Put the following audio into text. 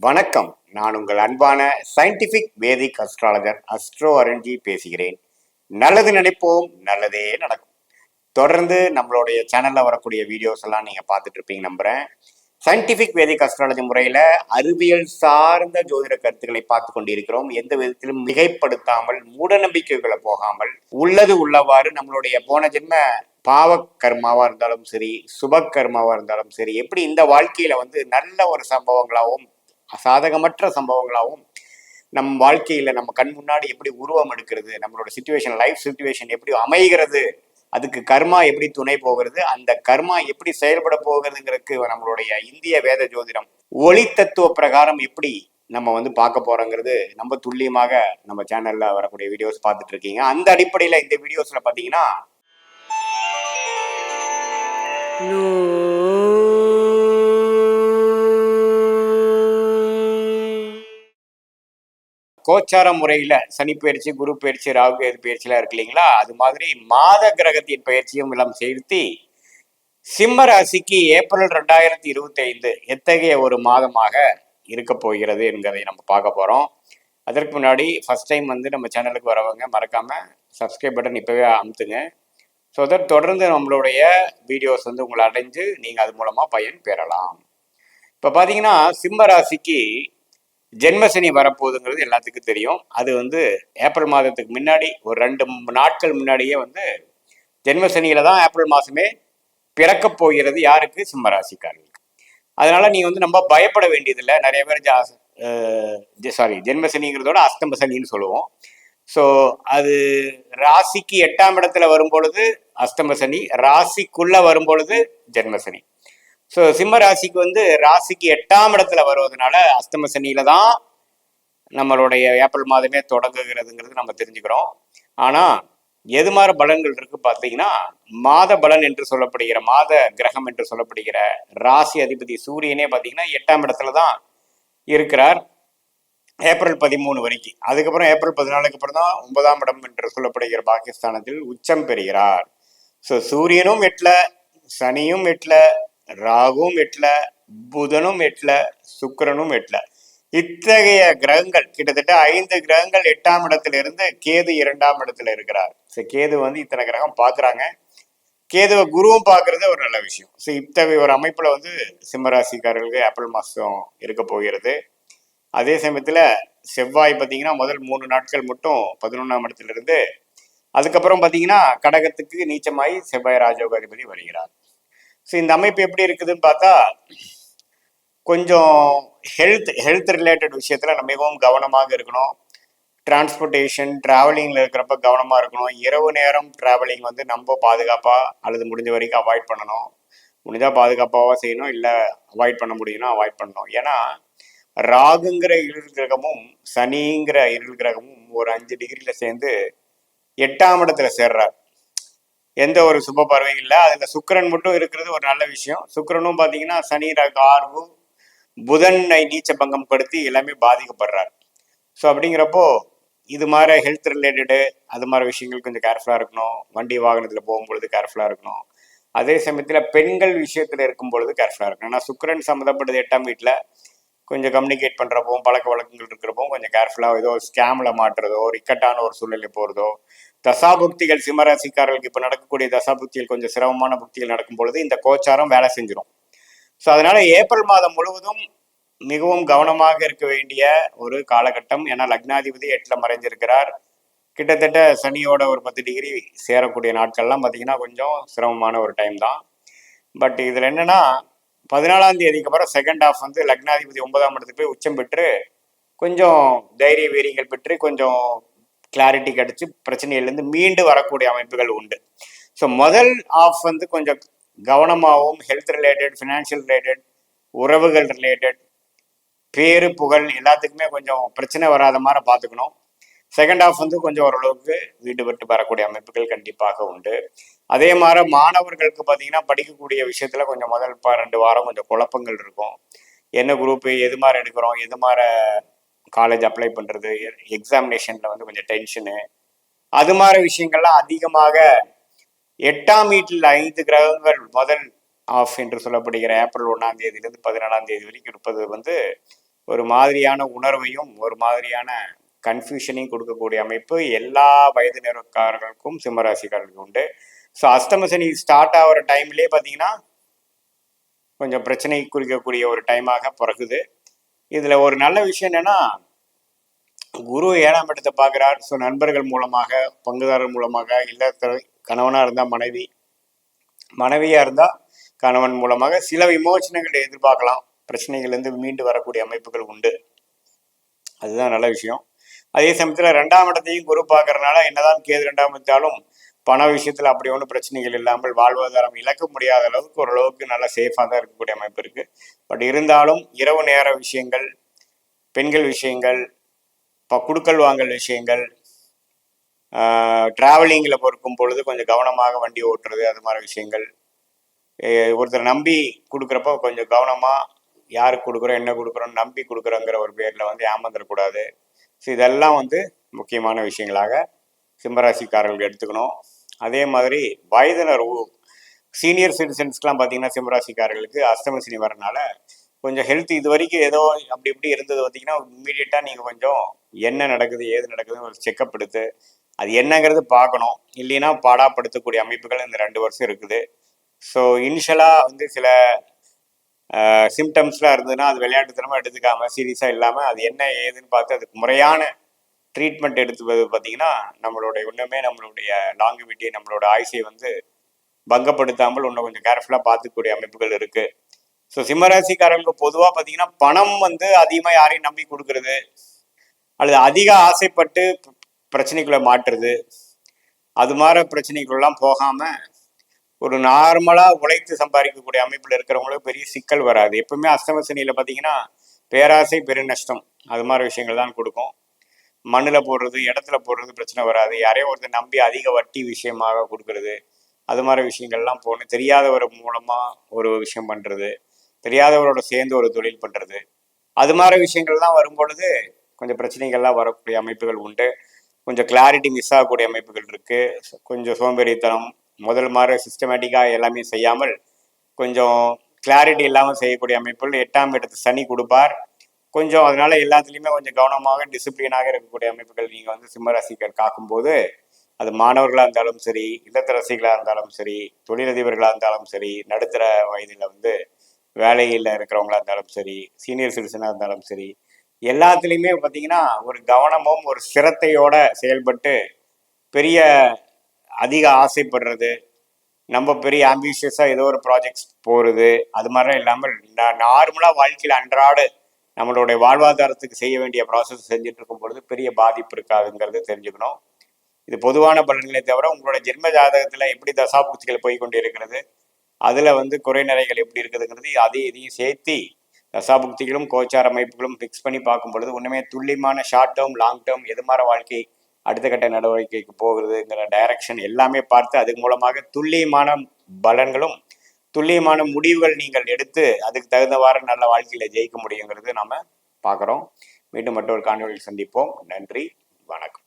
வணக்கம். நான் உங்கள் அன்பான சயின்டிபிக் வேதிக் அஸ்ட்ராலஜர் அஸ்ட்ரோ அரண்ஜி பேசுகிறேன். நல்லது நினைப்போம் நல்லதே நடக்கும். தொடர்ந்து நம்மளுடைய சேனல்ல வரக்கூடிய வீடியோஸ் எல்லாம் நீங்க பார்த்துட்டு இருப்பீங்க நம்புறேன். சயின்டிபிக் வேதிக் அஸ்ட்ராலஜி முறையில அறிவியல் சார்ந்த ஜோதிட கருத்துக்களை பார்த்து கொண்டிருக்கிறோம். எந்த விதத்திலும் மிகைப்படுத்தாமல் மூட நம்பிக்கைகளை போகாமல் உள்ளது உள்ளவாறு நம்மளுடைய போன ஜென்ம பாவ கர்மாவா இருந்தாலும் சரி சுப கர்மாவா இருந்தாலும் சரி எப்படி இந்த வாழ்க்கையில வந்து நல்ல ஒரு சம்பவங்களாகவும் சாதகமற்ற சம்பவங்களாகவும் நம் வாழ்க்கையில நம்ம கண் முன்னாடி எப்படி உருவம் எடுக்கிறது நம்மளோட சுச்சுவேஷன் லைஃப் சுச்சுவேஷன் எப்படி அமைகிறது அதுக்கு கர்மா எப்படி துணை போகிறது அந்த கர்மா எப்படி செயல்பட போகிறதுங்கிறதுக்கு நம்மளுடைய இந்திய வேத ஜோதிடம் ஒளி தத்துவ பிரகாரம் எப்படி நம்ம வந்து பார்க்க போறோங்கிறது நம்ம துல்லியமாக நம்ம சேனல்ல வரக்கூடிய வீடியோஸ் பார்த்துட்டு இருக்கீங்க அந்த அடிப்படையில இந்த வீடியோஸ்ல பாத்தீங்கன்னா கோச்சார முறையில் சனி பயிற்சி குரு பயிற்சி ராகு கேது பயிற்சிலாம் இருக்கு இல்லைங்களா? அது மாதிரி மாத கிரகத்தின் பயிற்சியும் எல்லாம் செலுத்தி சிம்ம ராசிக்கு ஏப்ரல் ரெண்டாயிரத்தி இருபத்தி ஐந்து எத்தகைய ஒரு மாதமாக இருக்க போகிறது என்கிறதை நம்ம பார்க்க போகிறோம் அதற்கு முன்னாடி ஃபஸ்ட் டைம் வந்து நம்ம சேனலுக்கு வரவங்க மறக்காம சப்ஸ்கிரைப் பட்டன் இப்போவே அமுத்துங்க. ஸோ தட் தொடர்ந்து நம்மளுடைய வீடியோஸ் வந்து உங்களை அடைஞ்சு நீங்கள் அது மூலமாக பயன் பெறலாம். இப்போ பார்த்தீங்கன்னா சிம்ம ராசிக்கு ஜென்மசனி வரப்போகுதுங்கிறது எல்லாத்துக்கும் தெரியும். அது வந்து ஏப்ரல் மாதத்துக்கு முன்னாடி ஒரு ரெண்டு நாட்கள் முன்னாடியே வந்து ஜென்மசனியில் தான் ஏப்ரல் மாதமே பிறக்க போகிறது யாருக்கு? சிம்மராசிக்காரர்களுக்கு. அதனால நீ வந்து நம்ம பயப்பட வேண்டியதில்லை. நிறைய பேர் ஜா சாரி ஜென்மசனிங்கிறதோட அஸ்தம சனின்னு சொல்லுவோம். ஸோ அது ராசிக்கு எட்டாம் இடத்துல வரும் பொழுது அஸ்தம சனி வரும் பொழுது ஜென்மசனி. ஸோ சிம்ம ராசிக்கு வந்து ராசிக்கு எட்டாம் இடத்துல வருவதனால அஸ்தம சனியில தான் நம்மளுடைய ஏப்ரல் மாதமே தொடங்குகிறதுங்கிறது நம்ம தெரிஞ்சுக்கிறோம். ஆனா எது மாதிரி பலன்கள் இருக்கு பார்த்தீங்கன்னா மாத பலன் என்று சொல்லப்படுகிற மாத கிரகம் என்று சொல்லப்படுகிற ராசி அதிபதி சூரியனே பார்த்தீங்கன்னா எட்டாம் இடத்துல தான் இருக்கிறார். ஏப்ரல் பதிமூணு வரைக்கும் அதுக்கப்புறம் ஏப்ரல் பதினாலுக்கு அப்புறம் தான் ஒன்பதாம் இடம் என்று சொல்லப்படுகிற பாகிஸ்தானத்தில் உச்சம் பெறுகிறார். ஸோ சூரியனும் எட்டில் சனியும் எட்டில் ராகும் எட்டுல புதனும் எட்டுல சுக்கரனும் எட்டுல. இத்தகைய கிரகங்கள் கிட்டத்தட்ட ஐந்து கிரகங்கள் எட்டாம் இடத்துல இருந்து கேது இரண்டாம் இடத்துல இருக்கிறார். ஸோ கேது வந்து இத்தனை கிரகம் பார்க்குறாங்க. கேதுவை குருவும் பார்க்கறது ஒரு நல்ல விஷயம். ஸோ இத்தகைய ஒரு அமைப்புல வந்து சிம்மராசிக்காரர்களுக்கு ஏப்ரல் மாதம் இருக்க போகிறது. அதே சமயத்துல செவ்வாய் பார்த்தீங்கன்னா முதல் மூணு நாட்கள் மட்டும் பதினொன்றாம் இடத்துல இருந்து அதுக்கப்புறம் பார்த்தீங்கன்னா கடகத்துக்கு நீச்சமாயி செவ்வாய் ராஜோகாதிபதி வருகிறார். ஸோ இந்த அமைப்பு எப்படி இருக்குதுன்னு பார்த்தா கொஞ்சம் ஹெல்த் ஹெல்த் ரிலேட்டட் விஷயத்தில் நம்ம மிகவும் கவனமாக இருக்கணும். டிரான்ஸ்போர்ட்டேஷன் ட்ராவலிங்கில் இருக்கிறப்ப கவனமாக இருக்கணும். இரவு நேரம் ட்ராவலிங் வந்து நம்ம பாதுகாப்பாக அல்லது முடிஞ்ச வரைக்கும் அவாய்ட் பண்ணணும். முடிஞ்சால் பாதுகாப்பாக செய்யணும் இல்லை அவாய்ட் பண்ண முடியும்னா அவாய்ட் பண்ணணும். ஏன்னா ராகுங்கிற இருள் கிரகமும் சனிங்கிற இருள் கிரகமும் ஒரு அஞ்சு டிகிரியில் சேர்ந்து எட்டாம் இடத்துல சேர்றார். எந்த ஒரு சுப பார்வையும் இல்லை. அதில் சுக்கரன் மட்டும் இருக்கிறது ஒரு நல்ல விஷயம். சுக்கரனும் பார்த்தீங்கன்னா சனி ரக ஆர்வு புதனை நீச்ச பங்கம் படுத்தி எல்லாமே பாதிக்கப்படுறார். ஸோ அப்படிங்கிறப்போ இது மாதிரி ஹெல்த் ரிலேட்டடு அது மாதிரி விஷயங்கள் கொஞ்சம் கேர்ஃபுல்லாக இருக்கணும். வண்டி வாகனத்தில் போகும்பொழுது கேர்ஃபுல்லாக இருக்கணும். அதே சமயத்தில் பெண்கள் விஷயத்தில் இருக்கும் பொழுது கேர்ஃபுல்லாக இருக்கணும். ஆனால் சுக்கரன் சம்மந்தப்பட்டது எட்டாம் வீட்டில் கொஞ்சம் கம்யூனிகேட் பண்ணுறப்போ பழக்க வழக்கங்கள் இருக்கிறப்போ கொஞ்சம் கேர்ஃபுல்லாக ஏதோ ஸ்கேமில் மாட்டுறதோ ஒரு இக்கட்டான ஒரு சூழ்நிலை போகிறதோ தசாபுக்திகள் சிம்மராசிக்காரர்களுக்கு இப்போ நடக்கக்கூடிய தசாபுக்திகள் கொஞ்சம் சிரமமான புக்திகள் நடக்கும் பொழுது இந்த கோச்சாரம் வேலை செஞ்சிடும் ஸோ அதனால ஏப்ரல் மாதம் முழுவதும் மிகவும் கவனமாக இருக்க வேண்டிய ஒரு காலகட்டம். ஏன்னா லக்னாதிபதி எட்டில் மறைஞ்சிருக்கிறார். கிட்டத்தட்ட சனியோட ஒரு பத்து டிகிரி சேரக்கூடிய நாட்கள்லாம் பார்த்தீங்கன்னா கொஞ்சம் சிரமமான ஒரு டைம் தான். பட் இதில் என்னென்னா பதினாலாம் தேதிக்கு அப்புறம் செகண்ட் ஹாஃப் வந்து லக்னாதிபதி ஒன்பதாம் இடத்துக்கு போய் உச்சம் பெற்று கொஞ்சம் தைரிய வீரியங்கள் பெற்று கொஞ்சம் கிளாரிட்டி கிடைச்சி பிரச்சனையிலேருந்து மீண்டு வரக்கூடிய அமைப்புகள் உண்டு. ஸோ முதல் ஆஃப் வந்து கொஞ்சம் கவனமாகவும் ஹெல்த் ரிலேட்டட் ஃபினான்ஷியல் ரிலேட்டட் உறவுகள் ரிலேட்டட் பேரு புகழ் எல்லாத்துக்குமே கொஞ்சம் பிரச்சனை வராத மாதிரி பார்த்துக்கணும். செகண்ட் ஆஃப் வந்து கொஞ்சம் ஓரளவுக்கு வீடு விட்டு வரக்கூடிய அமைப்புகள் கண்டிப்பாக உண்டு. அதே மாதிரி மாணவர்களுக்கு பார்த்தீங்கன்னா படிக்கக்கூடிய விஷயத்தில் கொஞ்சம் முதல் ப- ரெண்டு வாரம் கொஞ்சம் குழப்பங்கள் இருக்கும். என்ன குரூப்பு எது மாதிரி எடுக்கிறோம் எது மாதிரி காலேஜ் அப்ளை பண்ணுறது எக்ஸாமினேஷனில் வந்து கொஞ்சம் டென்ஷனு அது மாதிரி விஷயங்கள்லாம் அதிகமாக எட்டாம் வீட்டில் ஐந்து கிரகங்கள் முதல் ஆஃப் என்று சொல்லப்படுகிற ஏப்ரல் ஒன்றாம் தேதியிலிருந்து பதினாலாம் தேதி வரைக்கும் இருப்பது வந்து ஒரு மாதிரியான உணர்வையும் ஒரு மாதிரியான கன்ஃபியூஷனையும் கொடுக்கக்கூடிய அமைப்பு. எல்லா வயதினருக்காரர்களுக்கும் சிம்மராசிக்காரர்களுக்கு உண்டு. ஸோ அஸ்தமசனி ஸ்டார்ட் ஆகிற டைம்லேயே பார்த்தீங்கன்னா கொஞ்சம் பிரச்சனை குறிக்கக்கூடிய ஒரு டைமாக பிறகுது. இதில் ஒரு நல்ல விஷயம் என்னென்னா குரு ஏழாம் இடத்தை பார்க்குறார். ஸோ நண்பர்கள் மூலமாக பங்குதாரர் மூலமாக இல்லற கணவனாக இருந்தால் மனைவி மனைவியாக இருந்தால் கணவன் மூலமாக சில விமோசனங்களை எதிர்பார்க்கலாம். பிரச்சனைகள்லேருந்து மீண்டு வரக்கூடிய அமைப்புகள் உண்டு. அதுதான் நல்ல விஷயம். அதே சமயத்தில் ரெண்டாம் இடத்தையும் குரு பார்க்கறதுனால என்னதான் கேது ரெண்டாம் இடத்தாலும் பண விஷயத்தில் அப்படி ஒன்றும் பிரச்சனைகள் இல்லாமல் வாழ்வாதாரம் இழக்க முடியாத அளவுக்கு ஓரளவுக்கு நல்லா சேஃபாக தான் இருக்கக்கூடிய அமைப்பு இருக்குது பட் இருந்தாலும் இரவு நேர விஷயங்கள் பெண்கள் விஷயங்கள் இப்போ குடுக்கல் வாங்கல் விஷயங்கள் ட்ராவலிங்கில் பொறுக்கும் பொழுது கொஞ்சம் கவனமாக வண்டி ஓட்டுறது அது மாதிரி விஷயங்கள். ஒருத்தர் நம்பி கொடுக்குறப்போ கொஞ்சம் கவனமாக யாருக்கு கொடுக்குறோம் என்ன கொடுக்குறோம் நம்பி கொடுக்குறோங்கிற ஒரு பேரில் வந்து ஏமாந்துடக்கூடாது. ஸோ இதெல்லாம் வந்து முக்கியமான விஷயங்களாக சிம்மராசிக்காரர்கள் எடுத்துக்கணும். அதே மாதிரி வயதினர் சீனியர் சிட்டிசன்ஸ்க்கெலாம் பார்த்தீங்கன்னா சிம்மராசிக்காரர்களுக்கு அஷ்டம சனி வரனால கொஞ்சம் ஹெல்த் இது வரைக்கும் ஏதோ அப்படி இப்படி இருந்தது பார்த்தீங்கன்னா இம்மீடியட்டாக நீங்கள் கொஞ்சம் என்ன நடக்குது ஏது நடக்குதுன்னு ஒரு செக்கப் எடுத்து அது என்னங்கிறது பார்க்கணும். இல்லைன்னா பாடாப்படுத்தக்கூடிய அமைப்புகள் இந்த ரெண்டு வருஷம் இருக்குது. ஸோ இனிஷியலாக வந்து சில சிம்டம்ஸ்லாம் இருந்ததுன்னா அது விளையாட்டுத்தனமாக எடுத்துக்காமல் சீரியஸாக இல்லாமல் அது என்ன ஏதுன்னு பார்த்து அதுக்கு முறையான ட்ரீட்மெண்ட் எடுத்துவது பார்த்தீங்கன்னா நம்மளுடைய இன்னுமே நம்மளுடைய லாங்குவிட்டி நம்மளோட ஆயுசை வந்து பங்கப்படுத்தாமல் இன்னும் கொஞ்சம் கேர்ஃபுல்லாக பார்த்துக்கூடிய அமைப்புகள் இருக்குது ஸோ சிம்மராசிக்காரங்களுக்கு பொதுவாக பார்த்தீங்கன்னா பணம் வந்து அதிகமாக யாரையும் நம்பி கொடுக்கறது அல்லது அதிக ஆசைப்பட்டு பிரச்சனைக்குள்ளே மாட்டுறது அது மாதிரி பிரச்சனைக்குள்ளெல்லாம் போகாமல் ஒரு நார்மலாக உழைத்து சம்பாதிக்கக்கூடிய அமைப்பில் இருக்கிறவங்களுக்கு பெரிய சிக்கல் வராது. எப்பவுமே அஸ்தம சனியில் பார்த்தீங்கன்னா பேராசை பெருநஷ்டம் அது மாதிரி விஷயங்கள் தான் கொடுக்கும். மண்ணில் போடுறது இடத்துல போடுறது பிரச்சனை வராது. யாரையும் ஒருத்தர் நம்பி அதிக வட்டி விஷயமாக கொடுக்கறது அது மாதிரி விஷயங்கள்லாம் போகணும். தெரியாதவர் மூலமாக ஒரு விஷயம் பண்ணுறது தெரியாதவரோட சேர்ந்து ஒரு தொழில் பண்ணுறது அது மாதிரி விஷயங்கள்லாம் வரும்பொழுது கொஞ்சம் பிரச்சனைகள்லாம் வரக்கூடிய அமைப்புகள் உண்டு. கொஞ்சம் கிளாரிட்டி மிஸ் ஆகக்கூடிய அமைப்புகள் இருக்குது கொஞ்சம் சோம்பேறித்தனம் முதல் மாதிரி சிஸ்டமேட்டிக்காக எல்லாமே செய்யாமல் கொஞ்சம் கிளாரிட்டி இல்லாமல் செய்யக்கூடிய அமைப்புகள். எட்டாம் இடத்து சனி கொடுப்பார். கொஞ்சம் அதனால எல்லாத்துலேயுமே கொஞ்சம் கவனமாக டிசிப்ளினாக இருக்கக்கூடிய அமைப்புகள் நீங்கள் வந்து சிம்மராசிக்கர் காக்கும்போது அது மாணவர்களாக இருந்தாலும் சரி இல்லத்தரசிகளாக இருந்தாலும் சரி தொழிலதிபர்களாக இருந்தாலும் சரி நடுத்தர வயதில் வந்து வேலையில் இருக்கிறவங்களா இருந்தாலும் சரி சீனியர் சிட்டிசனாக இருந்தாலும் சரி எல்லாத்துலேயுமே பார்த்தீங்கன்னா ஒரு கவனமும் ஒரு சிரத்தையோட செயல்பட்டு பெரிய அதிக ஆசைப்படுறது நம்ம பெரிய ஆம்பிஷியஸாக ஏதோ ஒரு ப்ராஜெக்ட்ஸ் போகிறது அது மாதிரிலாம் இல்லாமல் நார்மலாக வாழ்க்கையில் அன்றாடு நம்மளுடைய வாழ்வாதாரத்துக்கு செய்ய வேண்டிய ப்ராசஸ் செஞ்சுட்டு இருக்கும் பொழுது பெரிய பாதிப்பு இருக்காதுங்கிறது தெரிஞ்சுக்கணும். இது பொதுவான பலன்களை தவிர உங்களோட ஜென்ம ஜாதகத்தில் எப்படி தசாபுக்திகள் போய் கொண்டு இருக்கிறது அதில் வந்து குறைநிறைகள் எப்படி இருக்குதுங்கிறது அதையும் இதையும் சேர்த்து தசாபுக்திகளும் கோச்சார அமைப்புகளும் ஃபிக்ஸ் பண்ணி பார்க்கும் பொழுது ஒன்றுமே துல்லியமான ஷார்ட் டேர்ம் லாங் டேர்ம் எது மாதிரி வாழ்க்கை அடுத்த கட்ட நடவடிக்கைக்கு போகிறதுங்கிற டைரக்ஷன் எல்லாமே பார்த்து அது மூலமாக துல்லியமான பலன்களும் துல்லியமான முடிவுகள் நீங்கள் எடுத்து அதுக்கு தகுந்தவாறு நல்ல வாழ்க்கையில் ஜெயிக்க முடியுங்கிறது நம்ம பார்க்குறோம் மீண்டும் மற்றொரு காணொலியில் சந்திப்போம். நன்றி. வணக்கம்.